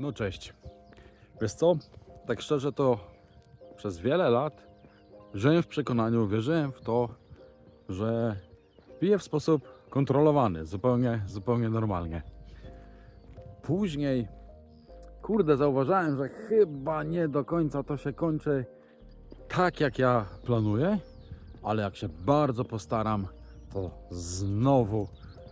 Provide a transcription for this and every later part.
No cześć. Wiesz co? Tak szczerze to przez wiele lat żyłem w przekonaniu, wierzyłem w to, że piję w sposób kontrolowany, zupełnie, zupełnie normalnie. Później, kurde, zauważyłem, że chyba nie do końca to się kończy tak, jak ja planuję, ale jak się bardzo postaram, to znowu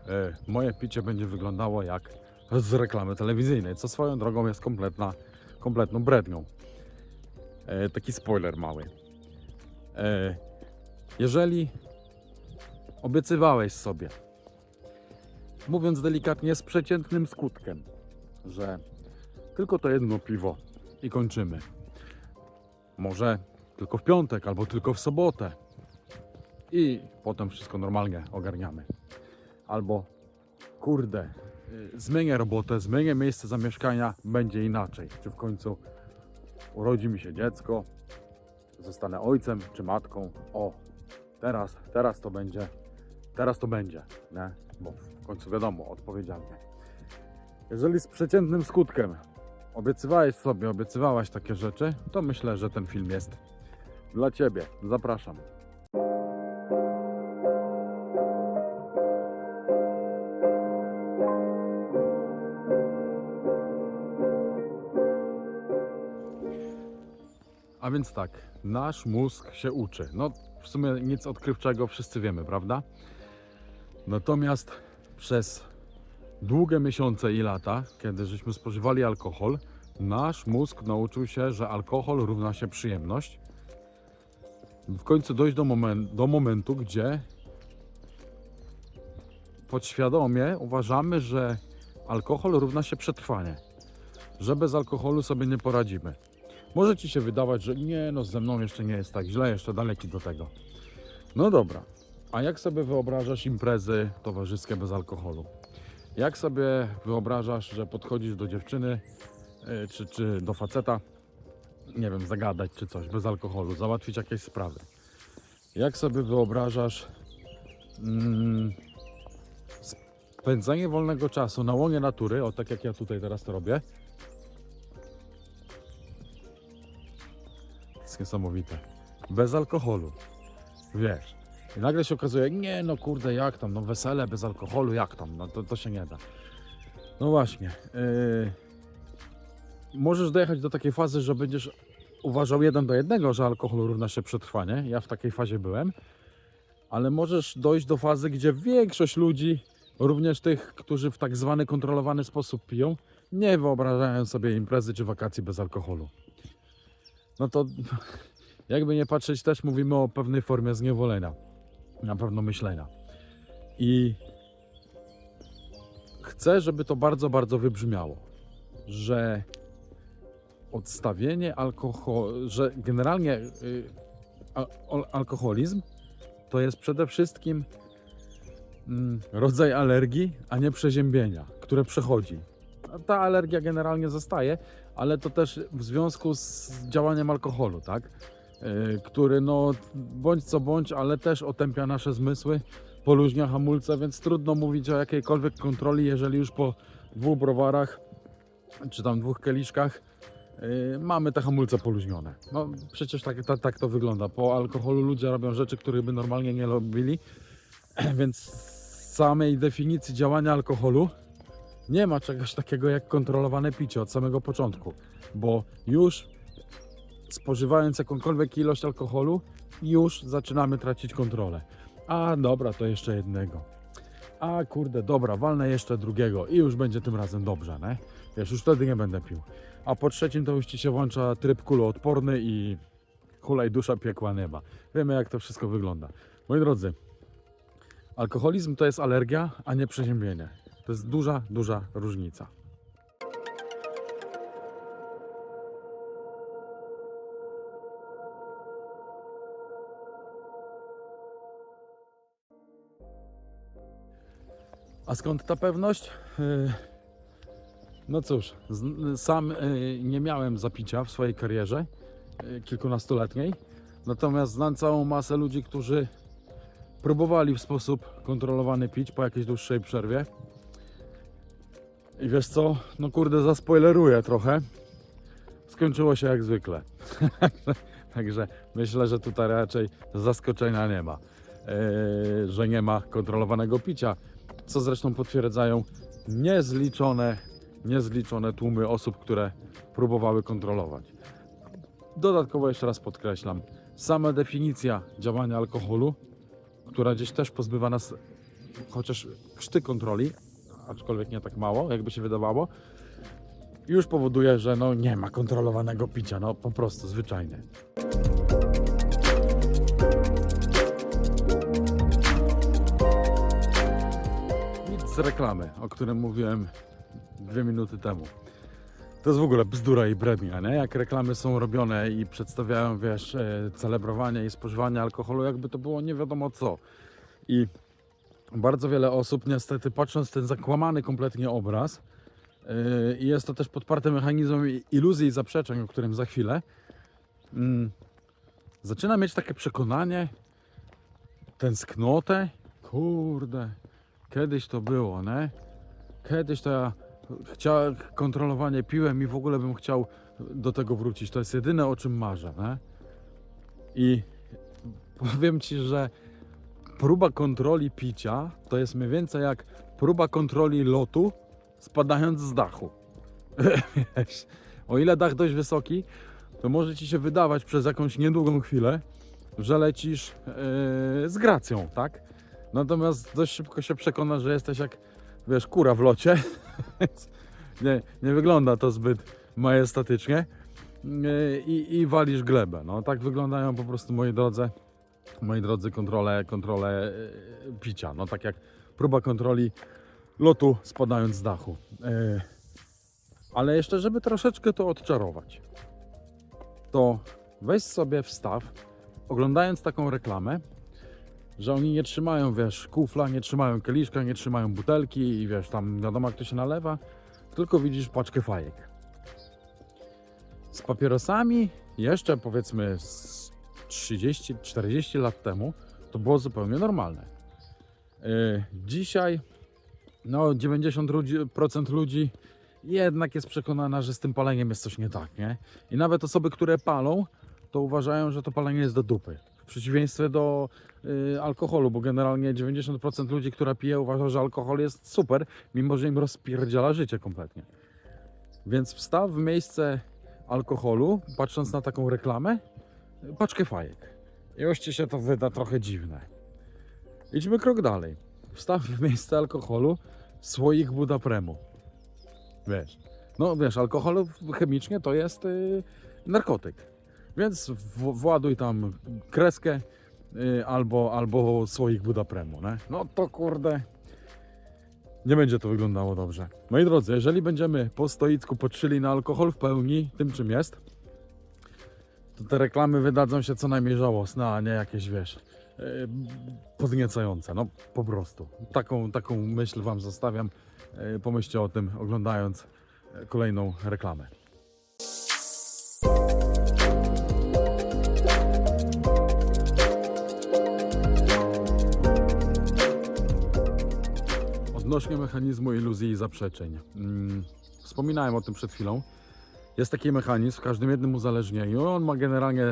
e, moje picie będzie wyglądało jak z reklamy telewizyjnej, co swoją drogą jest kompletna, kompletną brednią. E, taki spoiler mały. E, jeżeli obiecywałeś sobie, mówiąc delikatnie, z przeciętnym skutkiem, że tylko to jedno piwo i kończymy. Może tylko w piątek albo tylko w sobotę. I potem wszystko normalnie ogarniamy. Albo kurde, zmienię robotę, zmienię miejsce zamieszkania, będzie inaczej. Czy w końcu urodzi mi się dziecko, zostanę ojcem czy matką. O, teraz, teraz to będzie, teraz to będzie, nie? Bo w końcu wiadomo, odpowiedzialnie. Jeżeli z przeciętnym skutkiem obiecywałeś sobie, obiecywałaś takie rzeczy, to myślę, że ten film jest dla Ciebie. Zapraszam. Więc tak, nasz mózg się uczy. No, w sumie nic odkrywczego, wszyscy wiemy, prawda? Natomiast przez długie miesiące i lata, kiedy żeśmy spożywali alkohol, nasz mózg nauczył się, że alkohol równa się przyjemność. W końcu dojść do, do momentu, gdzie podświadomie uważamy, że alkohol równa się przetrwanie. Że bez alkoholu sobie nie poradzimy. Może ci się wydawać, że nie, no ze mną jeszcze nie jest tak źle, jeszcze daleki do tego. No dobra, a jak sobie wyobrażasz imprezy towarzyskie bez alkoholu? Jak sobie wyobrażasz, że podchodzisz do dziewczyny y, czy, czy do faceta, nie wiem, zagadać czy coś bez alkoholu, załatwić jakieś sprawy? Jak sobie wyobrażasz mm, spędzanie wolnego czasu na łonie natury, o tak jak ja tutaj teraz to robię? Niesamowite. Bez alkoholu. Wiesz. I nagle się okazuje, nie no kurde, jak tam, no wesele bez alkoholu, jak tam, no to, to się nie da. No właśnie. Yy, możesz dojechać do takiej fazy, że będziesz uważał jeden do jednego, że alkohol równa się przetrwanie. Ja w takiej fazie byłem. Ale możesz dojść do fazy, gdzie większość ludzi, również tych, którzy w tak zwany kontrolowany sposób piją, nie wyobrażają sobie imprezy czy wakacji bez alkoholu. No to jakby nie patrzeć, też mówimy o pewnej formie zniewolenia, na pewno myślenia. I chcę, żeby to bardzo, bardzo wybrzmiało, że odstawienie alkoholu, że generalnie y, al- al- alkoholizm to jest przede wszystkim mm, rodzaj alergii, a nie przeziębienia, które przechodzi. Ta alergia generalnie zostaje, ale to też w związku z działaniem alkoholu, tak? Yy, który no bądź co bądź, ale też otępia nasze zmysły, poluźnia hamulce, więc trudno mówić o jakiejkolwiek kontroli, jeżeli już po dwóch browarach czy tam dwóch kieliszkach yy, mamy te hamulce poluźnione. No przecież tak, tak, to wygląda. Po alkoholu ludzie robią rzeczy, których by normalnie nie robili, więc samej definicji działania alkoholu nie ma czegoś takiego jak kontrolowane picie od samego początku, bo już spożywając jakąkolwiek ilość alkoholu, już zaczynamy tracić kontrolę. A dobra, to jeszcze jednego. A kurde, dobra, walnę jeszcze drugiego i już będzie tym razem dobrze, nie? Wiesz, już wtedy nie będę pił. A po trzecim to już ci się włącza tryb kuloodporny i hulaj dusza piekła nieba. Wiemy jak to wszystko wygląda. Moi drodzy, alkoholizm to jest alergia, a nie przeziębienie. To jest duża, duża różnica. A skąd ta pewność? Yy, No cóż, sam yy, nie miałem zapicia w swojej karierze yy, kilkunastoletniej, natomiast znam całą masę ludzi, którzy próbowali w sposób kontrolowany pić po jakiejś dłuższej przerwie. I wiesz co? No kurde, zaspoileruję trochę. Skończyło się jak zwykle. Także myślę, że tutaj raczej zaskoczenia nie ma. Yy, że nie ma kontrolowanego picia, co zresztą potwierdzają niezliczone, niezliczone tłumy osób, które próbowały kontrolować. Dodatkowo jeszcze raz podkreślam, sama definicja działania alkoholu, która gdzieś też pozbywa nas chociaż krzty kontroli, aczkolwiek nie tak mało, jakby się wydawało, już powoduje, że no nie ma kontrolowanego picia, no po prostu zwyczajnie. Nic z reklamy, o którym mówiłem dwie minuty temu. To jest w ogóle bzdura i brednia, nie? Jak reklamy są robione i przedstawiają, wiesz, e, celebrowanie i spożywanie alkoholu, jakby to było nie wiadomo co. I bardzo wiele osób niestety patrząc ten zakłamany kompletnie obraz yy, i jest to też podparte mechanizmem iluzji i zaprzeczeń, o którym za chwilę, mm, zaczyna mieć takie przekonanie, tęsknotę, kurde, kiedyś to było, nie? Kiedyś to ja chciałem kontrolowanie piłem i w ogóle bym chciał do tego wrócić. To jest jedyne o czym marzę, nie? I powiem Ci, że próba kontroli picia to jest mniej więcej jak próba kontroli lotu spadając z dachu. Wiesz, o ile dach dość wysoki, to może ci się wydawać przez jakąś niedługą chwilę, że lecisz yy, z gracją, tak? Natomiast dość szybko się przekonasz, że jesteś jak, wiesz, kura w locie. Więc nie, nie wygląda to zbyt majestatycznie. Yy, I, I walisz glebę. No, tak wyglądają po prostu, moi drodzy, moi drodzy, kontrole, kontrole e, picia. No tak jak próba kontroli lotu spadając z dachu. E, Ale jeszcze, żeby troszeczkę to odczarować, to weź sobie wstaw, oglądając taką reklamę, że oni nie trzymają, wiesz, kufla, nie trzymają kieliszka, nie trzymają butelki i wiesz, tam wiadomo jak to się nalewa, tylko widzisz paczkę fajek. Z papierosami jeszcze powiedzmy z 30-40 lat temu to było zupełnie normalne. Yy, Dzisiaj no 90% ludzi, procent ludzi jednak jest przekonana, że z tym paleniem jest coś nie tak, nie? I nawet osoby, które palą, to uważają, że to palenie jest do dupy. W przeciwieństwie do y, alkoholu, bo generalnie 90% ludzi, która pije, uważa, że alkohol jest super, mimo że im rozpierdziela życie kompletnie. Więc wstaw w miejsce alkoholu, patrząc na taką reklamę, paczkę fajek. Ci się to wyda trochę dziwne. Idźmy krok dalej. Wstaw w miejsce alkoholu słoik Budapremu. Wiesz, no wiesz, alkohol chemicznie to jest y, narkotyk. Więc w, właduj tam kreskę y, albo, albo słoik Budapremu, nie? No to kurde, nie będzie to wyglądało dobrze. Moi drodzy, jeżeli będziemy po stoicku patrzyli na alkohol w pełni, tym czym jest, to te reklamy wydadzą się co najmniej żałosne, a nie jakieś, wiesz, yy, podniecające. No po prostu. Taką, taką myśl Wam zostawiam. Yy, Pomyślcie o tym, oglądając yy, kolejną reklamę. Odnośnie mechanizmu iluzji i zaprzeczeń. Mm, Wspominałem o tym przed chwilą. Jest taki mechanizm w każdym jednym uzależnieniu. On ma generalnie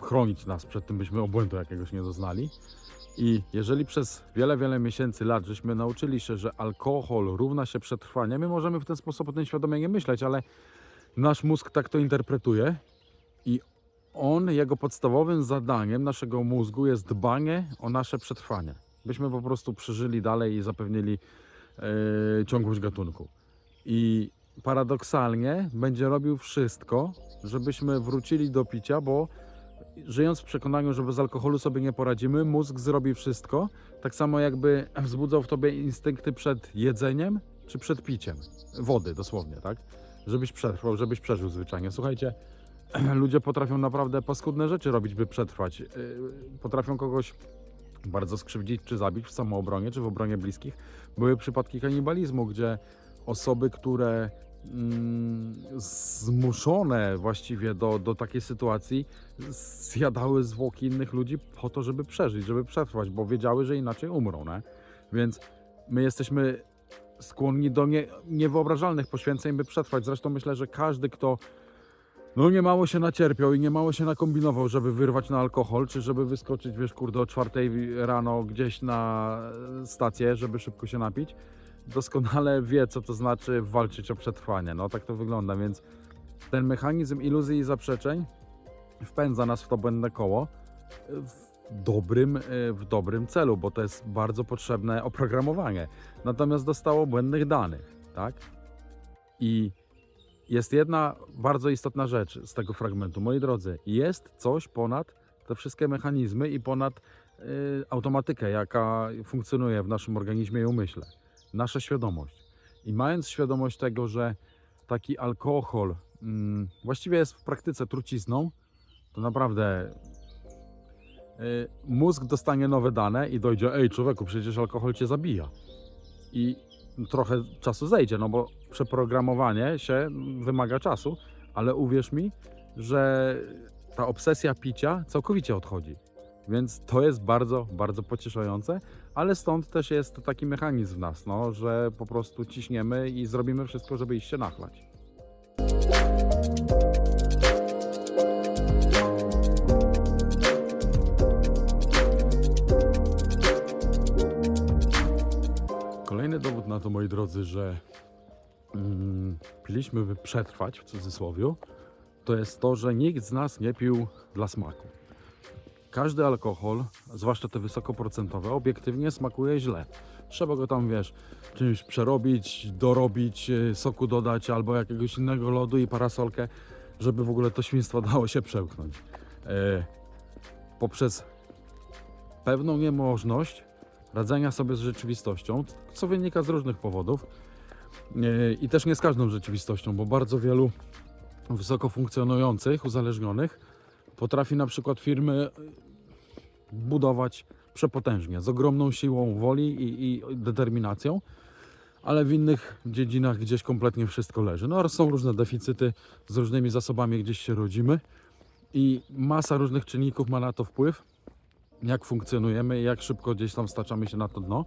chronić nas przed tym, byśmy obłędu jakiegoś nie doznali. I jeżeli przez wiele, wiele miesięcy, lat, żeśmy nauczyli się, że alkohol równa się przetrwanie, my możemy w ten sposób o tym świadomie nie myśleć, ale nasz mózg tak to interpretuje i on, jego podstawowym zadaniem naszego mózgu jest dbanie o nasze przetrwanie. Byśmy po prostu przeżyli dalej i zapewnili e, ciągłość gatunku. I paradoksalnie będzie robił wszystko, żebyśmy wrócili do picia, bo żyjąc w przekonaniu, że bez alkoholu sobie nie poradzimy, mózg zrobi wszystko, tak samo jakby wzbudzał w tobie instynkty przed jedzeniem czy przed piciem. Wody dosłownie, tak? Żebyś przetrwał, żebyś przeżył zwyczajnie. Słuchajcie, ludzie potrafią naprawdę paskudne rzeczy robić, by przetrwać. Yy, Potrafią kogoś bardzo skrzywdzić czy zabić w samoobronie, czy w obronie bliskich. Były przypadki kanibalizmu, gdzie osoby, które zmuszone właściwie do, do takiej sytuacji, zjadały zwłoki innych ludzi po to, żeby przeżyć, żeby przetrwać, bo wiedziały, że inaczej umrą. Nie? Więc my jesteśmy skłonni do nie, niewyobrażalnych poświęceń, by przetrwać. Zresztą myślę, że każdy, kto no niemało się nacierpiał i niemało się nakombinował, żeby wyrwać na alkohol, czy żeby wyskoczyć, wiesz, kurde, o czwartej rano gdzieś na stację, żeby szybko się napić, doskonale wie, co to znaczy walczyć o przetrwanie. No tak to wygląda, więc ten mechanizm iluzji i zaprzeczeń wpędza nas w to błędne koło w dobrym, e, w dobrym celu, bo to jest bardzo potrzebne oprogramowanie. Natomiast dostało błędnych danych, tak? I jest jedna bardzo istotna rzecz z tego fragmentu. Moi drodzy, jest coś ponad te wszystkie mechanizmy i ponad y, automatykę, jaka funkcjonuje w naszym organizmie i umyśle. Nasza świadomość. I mając świadomość tego, że taki alkohol mm, właściwie jest w praktyce trucizną, to naprawdę y, mózg dostanie nowe dane i dojdzie, ej człowieku, przecież alkohol cię zabija. I trochę czasu zejdzie, no bo przeprogramowanie się wymaga czasu, ale uwierz mi, że ta obsesja picia całkowicie odchodzi. Więc to jest bardzo, bardzo pocieszające, ale stąd też jest taki mechanizm w nas, no, że po prostu ciśniemy i zrobimy wszystko, żeby iść się nachlać. Kolejny dowód na to, moi drodzy, że mm, piliśmy, by przetrwać, w cudzysłowie, to jest to, że nikt z nas nie pił dla smaku. Każdy alkohol, zwłaszcza te wysokoprocentowe, obiektywnie smakuje źle. Trzeba go tam, wiesz, czymś przerobić, dorobić, y, soku dodać albo jakiegoś innego lodu i parasolkę, żeby w ogóle to świństwo dało się przełknąć. E, poprzez pewną niemożność radzenia sobie z rzeczywistością, co wynika z różnych powodów e, i też nie z każdą rzeczywistością, bo bardzo wielu wysoko funkcjonujących, uzależnionych potrafi na przykład firmy budować przepotężnie, z ogromną siłą woli i, i determinacją, ale w innych dziedzinach gdzieś kompletnie wszystko leży. No są różne deficyty, z różnymi zasobami gdzieś się rodzimy i masa różnych czynników ma na to wpływ, jak funkcjonujemy i jak szybko gdzieś tam staczamy się na to dno.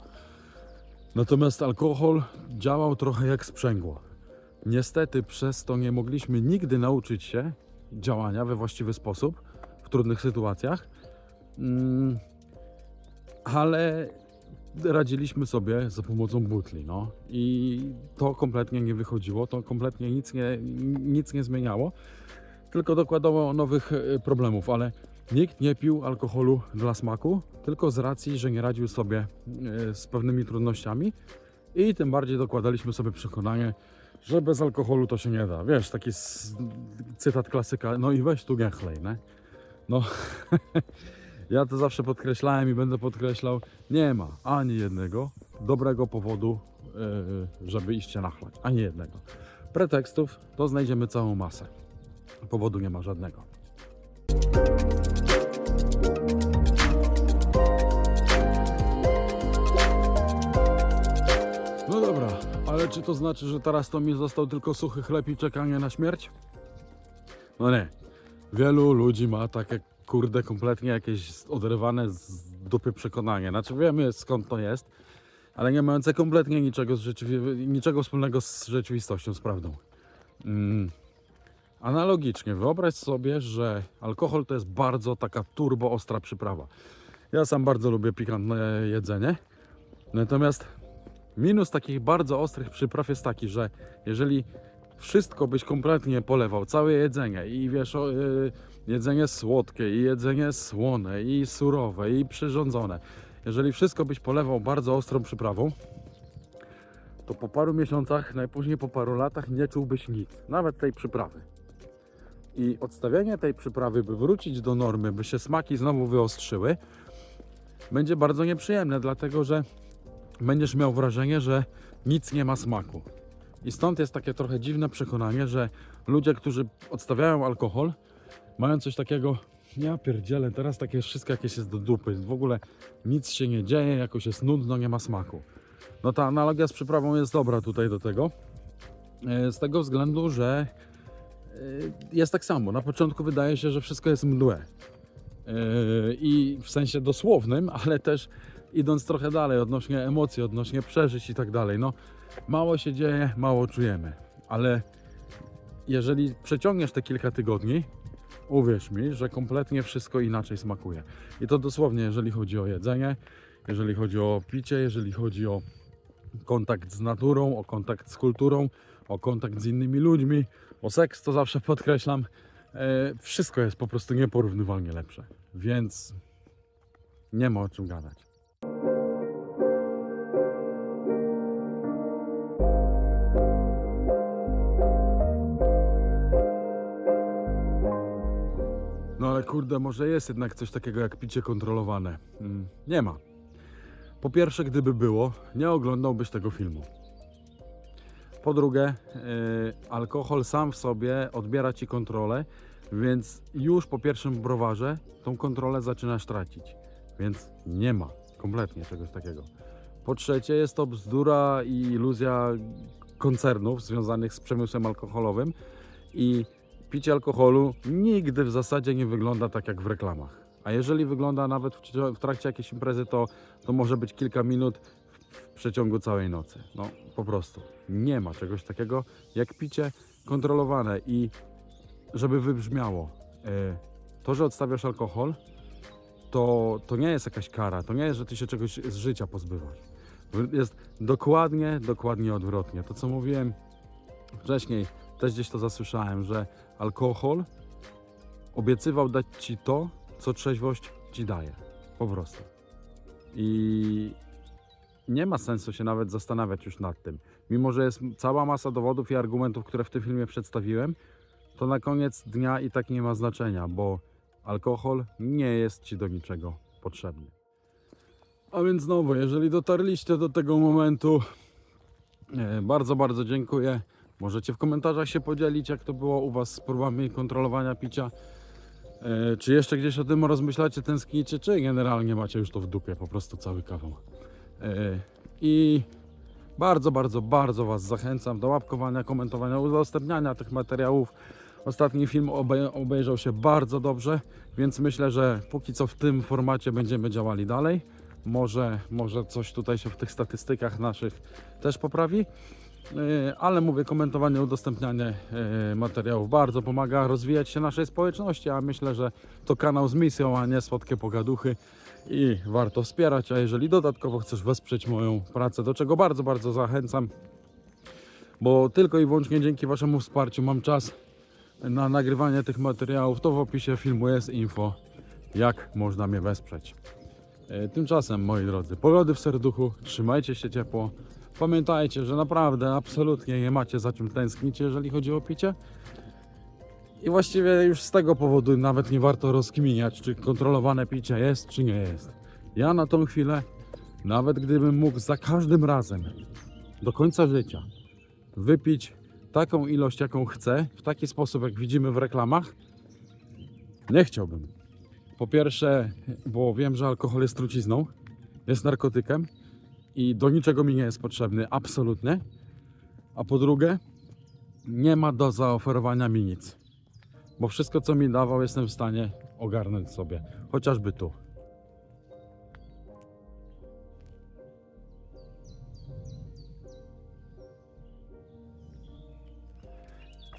Natomiast alkohol działał trochę jak sprzęgło. Niestety przez to nie mogliśmy nigdy nauczyć się działania we właściwy sposób w trudnych sytuacjach, ale radziliśmy sobie za pomocą butli. No. I to kompletnie nie wychodziło, to kompletnie nic nie, nic nie zmieniało, tylko dokładało nowych e, problemów, ale nikt nie pił alkoholu dla smaku, tylko z racji, że nie radził sobie e, z pewnymi trudnościami i tym bardziej dokładaliśmy sobie przekonanie, że bez alkoholu to się nie da. Wiesz, taki cytat klasyka, no i weź tu nie nie? No, ja to zawsze podkreślałem i będę podkreślał, nie ma ani jednego dobrego powodu, yy, żeby iść się nachlać. Ani jednego. Pretekstów to znajdziemy całą masę. Powodu nie ma żadnego. No dobra, ale czy to znaczy, że teraz to mi został tylko suchy chleb i czekanie na śmierć? No nie. Wielu ludzi ma takie kurde kompletnie jakieś oderwane z dupy przekonanie. Znaczy wiemy skąd to jest, ale nie mające kompletnie niczego, z rzeczywi- niczego wspólnego z rzeczywistością, z prawdą. Mm. Analogicznie, wyobraź sobie, że alkohol to jest bardzo taka turbo ostra przyprawa. Ja sam bardzo lubię pikantne jedzenie, natomiast minus takich bardzo ostrych przypraw jest taki, że jeżeli wszystko byś kompletnie polewał, całe jedzenie i wiesz, o, y, jedzenie słodkie i jedzenie słone i surowe i przyrządzone, jeżeli wszystko byś polewał bardzo ostrą przyprawą, to po paru miesiącach, najpóźniej po paru latach nie czułbyś nic, nawet tej przyprawy. I odstawianie tej przyprawy, by wrócić do normy, by się smaki znowu wyostrzyły, będzie bardzo nieprzyjemne, dlatego że będziesz miał wrażenie, że nic nie ma smaku. I stąd jest takie trochę dziwne przekonanie, że ludzie, którzy odstawiają alkohol, mają coś takiego, ja pierdzielę, teraz takie wszystko jakieś jest do dupy, w ogóle nic się nie dzieje, jakoś jest nudno, nie ma smaku. No ta analogia z przyprawą jest dobra tutaj do tego, e, z tego względu, że e, jest tak samo. Na początku wydaje się, że wszystko jest mdłe. E, I w sensie dosłownym, ale też idąc trochę dalej, odnośnie emocji, odnośnie przeżyć i tak dalej, no mało się dzieje, mało czujemy, ale jeżeli przeciągniesz te kilka tygodni, uwierz mi, że kompletnie wszystko inaczej smakuje. I to dosłownie, jeżeli chodzi o jedzenie, jeżeli chodzi o picie, jeżeli chodzi o kontakt z naturą, o kontakt z kulturą, o kontakt z innymi ludźmi, o seks, to zawsze podkreślam. E, wszystko jest po prostu nieporównywalnie lepsze, więc nie ma o czym gadać. Kurde, może jest jednak coś takiego jak picie kontrolowane. Mm, nie ma. Po pierwsze, gdyby było, nie oglądałbyś tego filmu. Po drugie, yy, alkohol sam w sobie odbiera ci kontrolę, więc już po pierwszym browarze tą kontrolę zaczynasz tracić. Więc nie ma kompletnie czegoś takiego. Po trzecie, jest to bzdura i iluzja koncernów związanych z przemysłem alkoholowym i picie alkoholu nigdy w zasadzie nie wygląda tak jak w reklamach. A jeżeli wygląda nawet w, trakcie jakiejś imprezy, to, to może być kilka minut w, w przeciągu całej nocy. No po prostu nie ma czegoś takiego jak picie kontrolowane i żeby wybrzmiało, e, to, że odstawiasz alkohol, to, to nie jest jakaś kara, to nie jest, że ty się czegoś z życia pozbywasz. Jest dokładnie, dokładnie odwrotnie. To co mówiłem wcześniej, też gdzieś to zasłyszałem, że alkohol obiecywał dać ci to, co trzeźwość ci daje. Po prostu. I nie ma sensu się nawet zastanawiać już nad tym. Mimo, że jest cała masa dowodów i argumentów, które w tym filmie przedstawiłem, to na koniec dnia i tak nie ma znaczenia, bo alkohol nie jest ci do niczego potrzebny. A więc znowu, jeżeli dotarliście do tego momentu, e, bardzo, bardzo dziękuję. Możecie w komentarzach się podzielić, jak to było u Was z próbami kontrolowania picia. E, Czy jeszcze gdzieś o tym rozmyślacie, tęsknicie, czy generalnie macie już to w dupie, po prostu cały kawał. E, I bardzo, bardzo, bardzo Was zachęcam do łapkowania, komentowania, udostępniania tych materiałów. Ostatni film obe- obejrzał się bardzo dobrze, więc myślę, że póki co w tym formacie będziemy działali dalej. Może, może coś tutaj się w tych statystykach naszych też poprawi. Yy, Ale mówię, komentowanie, udostępnianie yy, materiałów bardzo pomaga rozwijać się naszej społeczności, a myślę, że to kanał z misją, a nie słodkie pogaduchy i warto wspierać, a jeżeli dodatkowo chcesz wesprzeć moją pracę, do czego bardzo, bardzo zachęcam, bo tylko i wyłącznie dzięki Waszemu wsparciu mam czas na nagrywanie tych materiałów, to w opisie filmu jest info, jak można mnie wesprzeć. E, Tymczasem, moi drodzy, pogody w serduchu, trzymajcie się ciepło. Pamiętajcie, że naprawdę absolutnie nie macie za czym tęsknić, jeżeli chodzi o picie. I właściwie już z tego powodu nawet nie warto rozkminiać, czy kontrolowane picie jest, czy nie jest. Ja na tą chwilę, nawet gdybym mógł za każdym razem do końca życia wypić taką ilość, jaką chcę, w taki sposób, jak widzimy w reklamach, nie chciałbym. Po pierwsze, bo wiem, że alkohol jest trucizną, jest narkotykiem i do niczego mi nie jest potrzebny, absolutnie. A po drugie, nie ma do zaoferowania mi nic. Bo wszystko, co mi dawał, jestem w stanie ogarnąć sobie. Chociażby tu.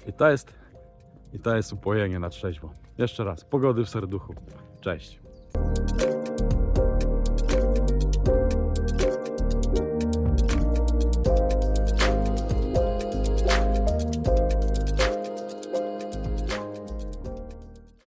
I to jest, i to jest upojenie na trzeźwo. Jeszcze raz, pogody w serduchu. Cześć.